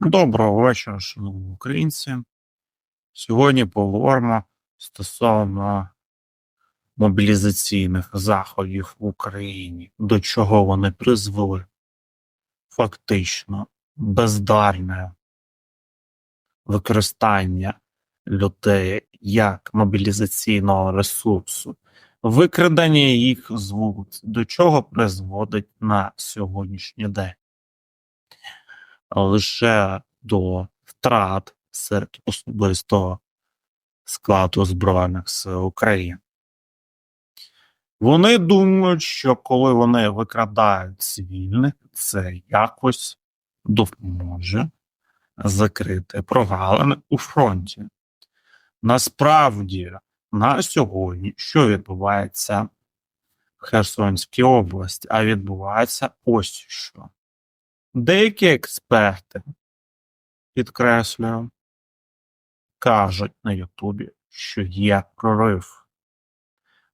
Доброго вечора, шановні українці. Сьогодні поговоримо стосовно мобілізаційних заходів в Україні, до чого вони призвели. Фактично, бездарне використання людей як мобілізаційного ресурсу, викрадення їх з вулиць, до чого призводить на сьогоднішній день лише до втрат серед особистого складу Збройних сил України. Вони думають, що коли вони викрадають цивільних, це якось допоможе закрити прогалини у фронті. Насправді, на сьогодні, що відбувається в Херсонській області, а відбувається ось що. Деякі експерти, підкреслюю, кажуть на Ютубі, що є прорив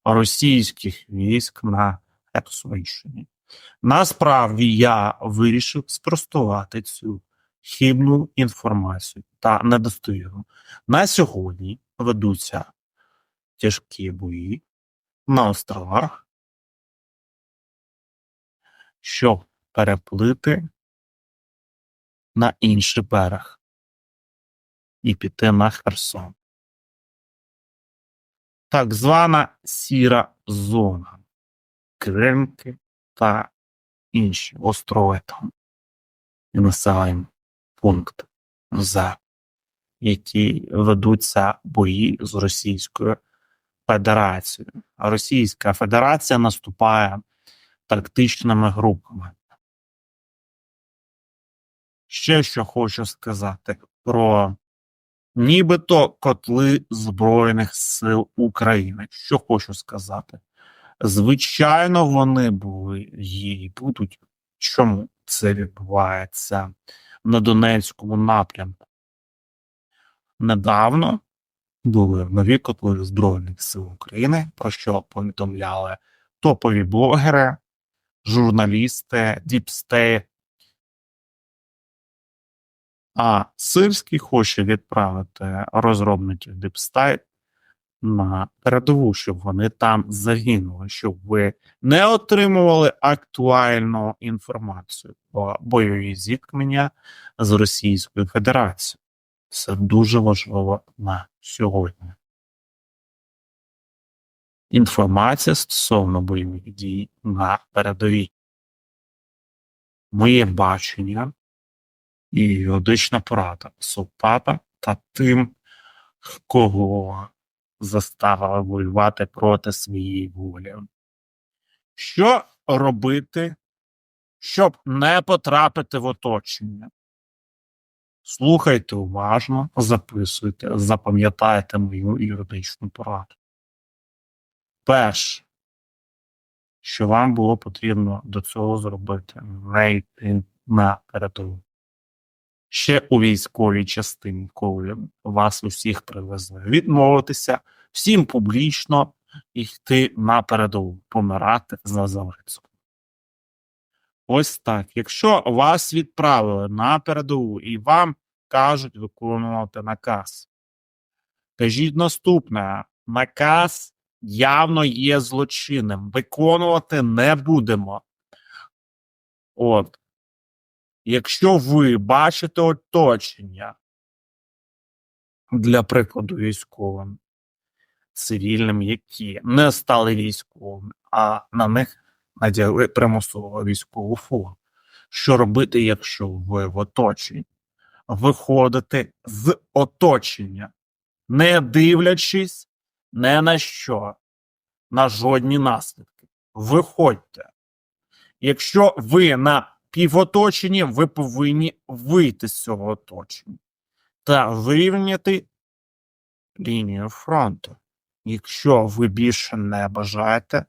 російських військ на Херсонщині. Насправді я вирішив спростувати цю хибну інформацію та недостовірну. На сьогодні ведуться тяжкі бої на островах, щоб переплити на інший берег і піти на Херсон. Так звана сіра зона, Кримки та інші острови там і населені пункти, за які ведуться бої з Російською Федерацією. А Російська Федерація наступає тактичними групами. Ще що хочу сказати про нібито котли Збройних сил України. Що хочу сказати? Звичайно, вони були і будуть. Чому це відбувається на Донецькому напрямку? Недавно були нові котли Збройних сил України, про що повідомляли топові блогери, журналісти, діпстейт, а Сирський хоче відправити розробників Дипстайт на передову, щоб вони там загинули, щоб ви не отримували актуальну інформацію про бойові зіткнення з Російською Федерацією. Це дуже важливо на сьогодні. Інформація стосовно бойових дій на передовій. Моє бачення і юридична порада субпапа та тим, кого заставили воювати проти своєї волі. Що робити, щоб не потрапити в оточення? Слухайте уважно, записуйте, запам'ятайте мою юридичну пораду. Перше, що вам було потрібно до цього зробити, не йти на передову ще у військовій частині, коли вас усіх привезли, відмовитися всім публічно йти на передову, помирати за Заврицю. Ось так. Якщо вас відправили на передову і вам кажуть виконувати наказ, кажіть наступне: наказ явно є злочинним. Виконувати не будемо. От. Якщо ви бачите оточення, для прикладу, військовим, цивільним, які не стали військовими, а на них надягли примусову військову форму. Що робити, якщо ви в оточенні? Виходити з оточення, не дивлячись не на що, на жодні наслідки. Виходьте. Якщо ви на півоточенні, ви повинні вийти з цього оточення та вирівняти лінію фронту. Якщо ви більше не бажаєте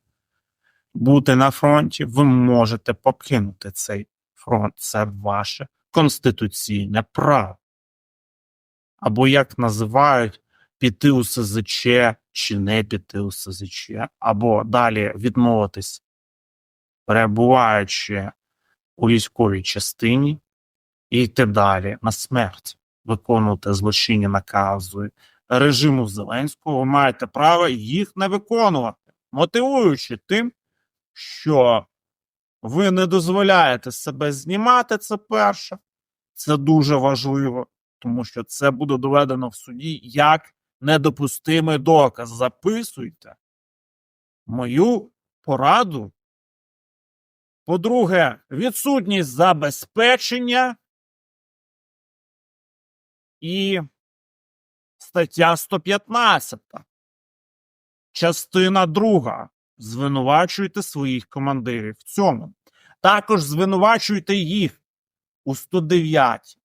бути на фронті, ви можете покинути цей фронт. Це ваше конституційне право. Або, як називають, піти у СЗЧ чи не піти у СЗЧ, або далі відмовитись, перебуваючи у військовій частині і йти далі на смерть, виконувати злочинні накази режиму Зеленського, ви маєте право їх не виконувати, мотивуючи тим, що ви не дозволяєте себе знімати, це перше. Це дуже важливо, тому що це буде доведено в суді як недопустимий доказ. Записуйте мою пораду. По-друге, відсутність забезпечення і стаття 115. Частина друга. Звинувачуйте своїх командирів в цьому. Також звинувачуйте їх у 109,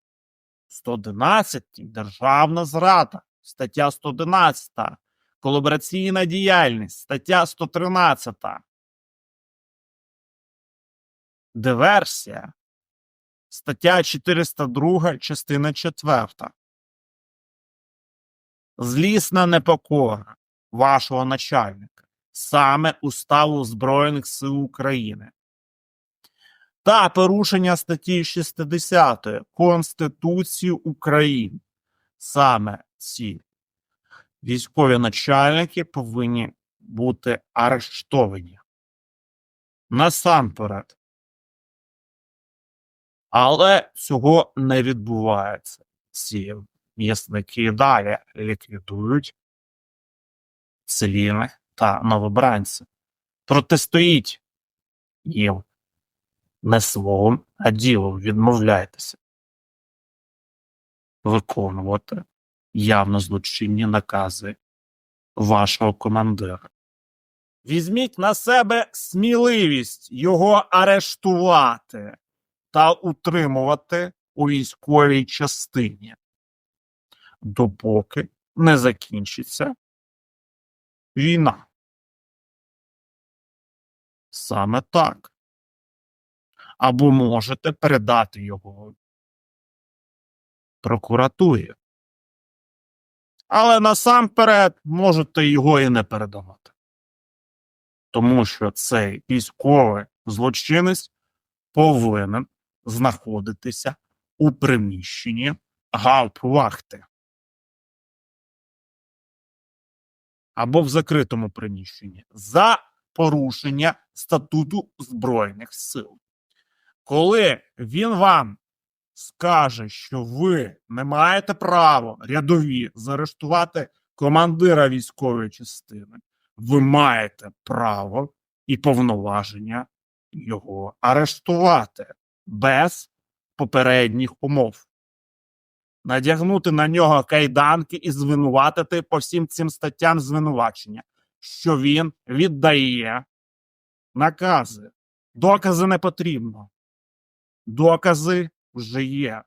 111 державна зрада, стаття 111, колабораційна діяльність, стаття 113, диверсія, стаття 402, частина 4. Злісна непокора вашого начальника саме уставу Збройних сил України та порушення статті 60 Конституції України. Саме ці військові начальники повинні бути арештовані. Насамперед. Але цього не відбувається. Ці м'ясники далі ліквідують цивільних та новобранців. Протистоїть їм не словом, а ділом відмовляйтеся виконувати явно злочинні накази вашого командира. Візьміть на себе сміливість його арештувати та утримувати у військовій частині, допоки не закінчиться війна. Саме так. Або можете передати його прокуратурі. Але насамперед можете його і не передавати. Тому що цей військовий злочинець повинен знаходитися у приміщенні гауптвахти. або в закритому приміщенні за порушення статуту Збройних сил. Коли він вам скаже, що ви не маєте права рядові заарештувати командира військової частини, ви маєте право і повноваження його арештувати без попередніх умов надягнути на нього кайданки і звинуватити по всім цим статтям звинувачення, що він віддає накази. Докази не потрібно. Докази вже є.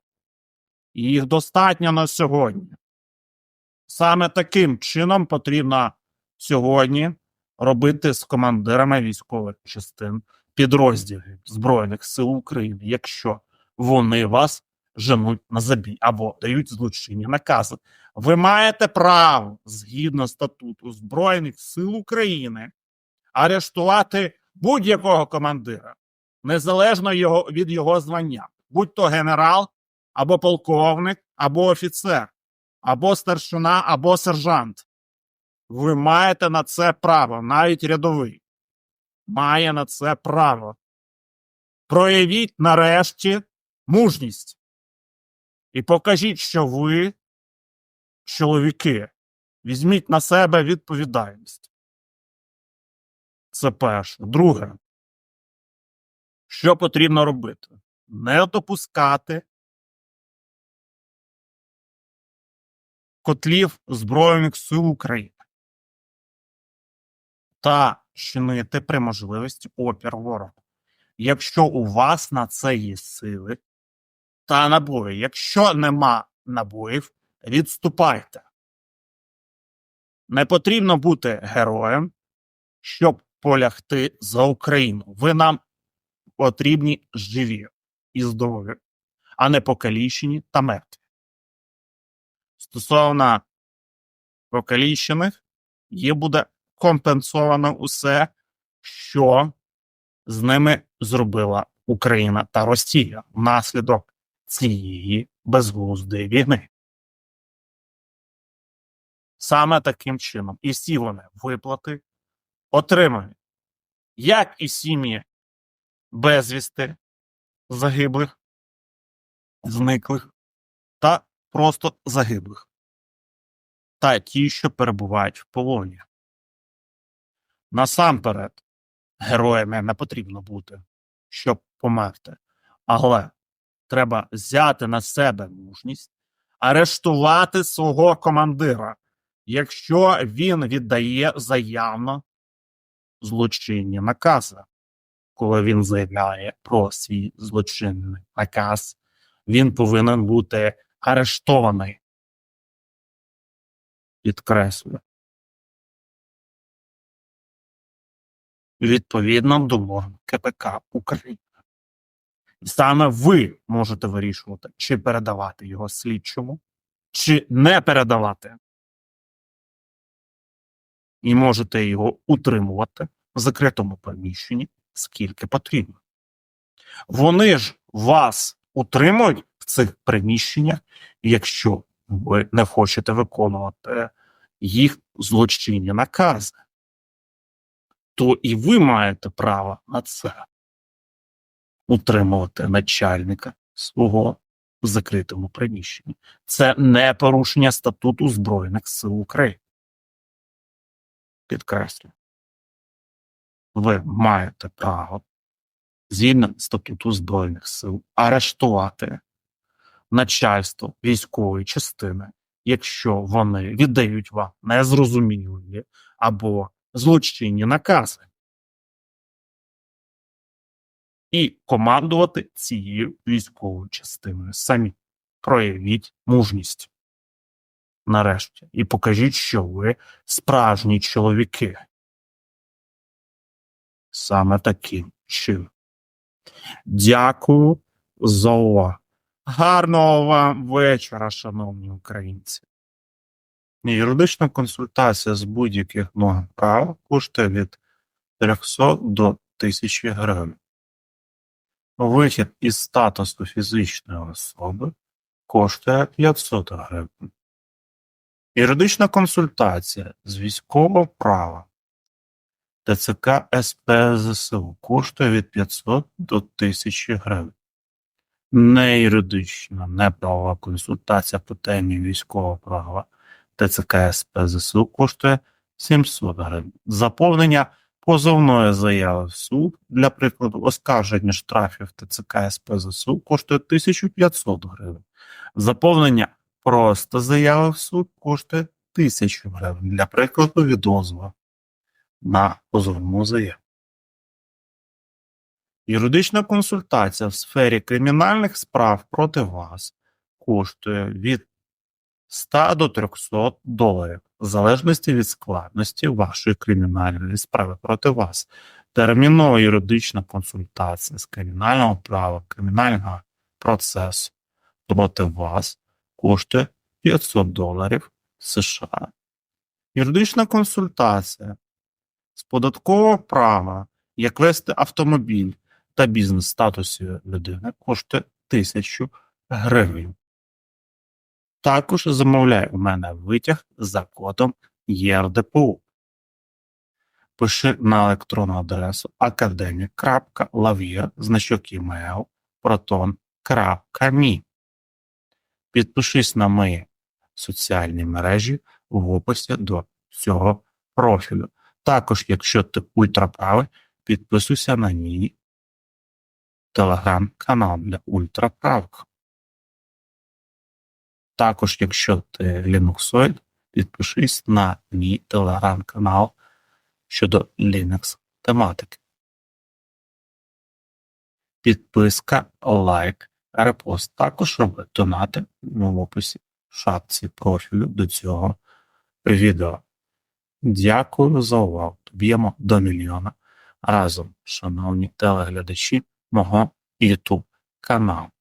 Їх достатньо на сьогодні. Саме таким чином потрібно сьогодні робити з командирами військових частин підрозділів Збройних сил України, якщо вони вас женуть на забій або дають злочинні накази. Ви маєте право згідно статуту Збройних сил України арештувати будь-якого командира, незалежно його, від його звання, будь то генерал, або полковник, або офіцер, або старшина, або сержант. Ви маєте на це право, навіть рядовий. Має на це право. Проявіть нарешті мужність. І покажіть, що ви, чоловіки, візьміть на себе відповідальність. Це перше. Друге, що потрібно робити? Не допускати котлів Збройних сил України та чинити при можливості опір ворогу. Якщо у вас на це є сили, та набої. Якщо нема набоїв, відступайте. Не потрібно бути героєм, щоб полягти за Україну. Ви нам потрібні живі і здорові, а не покалічені та мертві. Стосовно покалічених, їм буде компенсовано усе, що з ними зробила Україна та Росія внаслідок цієї безглуздої війни. Саме таким чином і всі вони виплати отримають, як і сім'ї безвісти, загиблих, зниклих та просто загиблих, та ті, що перебувають в полоні. Насамперед, героями не потрібно бути, щоб померти, але треба взяти на себе мужність, арештувати свого командира, якщо він віддає заявно злочинні накази. Коли він заявляє про свій злочинний наказ, він повинен бути арештований. Підкреслюю. Відповідно норм КПК України. І саме ви можете вирішувати, чи передавати його слідчому, чи не передавати. І можете його утримувати в закритому приміщенні, скільки потрібно. Вони ж вас утримують в цих приміщеннях, якщо ви не хочете виконувати їх злочинні накази, то і ви маєте право на це утримувати начальника свого в закритому приміщенні. Це не порушення статуту Збройних сил України. Підкреслюю. Ви маєте право згідно статуту Збройних сил арештувати начальство військової частини, якщо вони віддають вам незрозумілі або злочинні накази. І командувати цією військовою частиною самі. Проявіть мужність. Нарешті. І покажіть, що ви справжні чоловіки. Саме таким чином. Дякую за увагу. Гарного вам вечора, шановні українці. Юридична консультація з будь-яких норм права коштує від 300 до 1000 гривень. Вихід із статусу фізичної особи коштує 500 гривень. Юридична консультація з військового права ТЦК СП ЗСУ коштує від 500 до 1000 гривень. Не юридична, не консультація по темі військового права ТЦК СП ЗСУ коштує 700 гривень. Заповнення позовної заяви в суд, для прикладу, оскарження штрафів ТЦК СП ЗСУ коштує 1500 гривень. Заповнення просто заяви в суд коштує 1000 гривень. Для прикладу, відозва на позовну заяву. Юридична консультація в сфері кримінальних справ проти вас коштує від 100 до 300 доларів, в залежності від складності вашої кримінальної справи проти вас. Термінова юридична консультація з кримінального права, кримінального процесу проти вас коштує 500 доларів США. Юридична консультація з податкового права, як вести автомобіль та бізнес статусі людини коштує 1000 гривень. Також замовляй у мене витяг за кодом ЄРДПУ. Пиши на електронну адресу academic.lavir, значок email, proton.me. Підпишись на мої соціальні мережі в описі до цього профілю. Також, якщо ти ультраправий, підписуйся на мій телеграм-канал для ультраправих. Також, якщо ти лінуксоїд, підпишись на мій телеграм-канал щодо Linux тематики. Підписка, лайк, репост. Також роби донати в описі в шапці профілю до цього відео. Дякую за увагу. Б'ємо до мільйона разом, шановні телеглядачі мого YouTube каналу.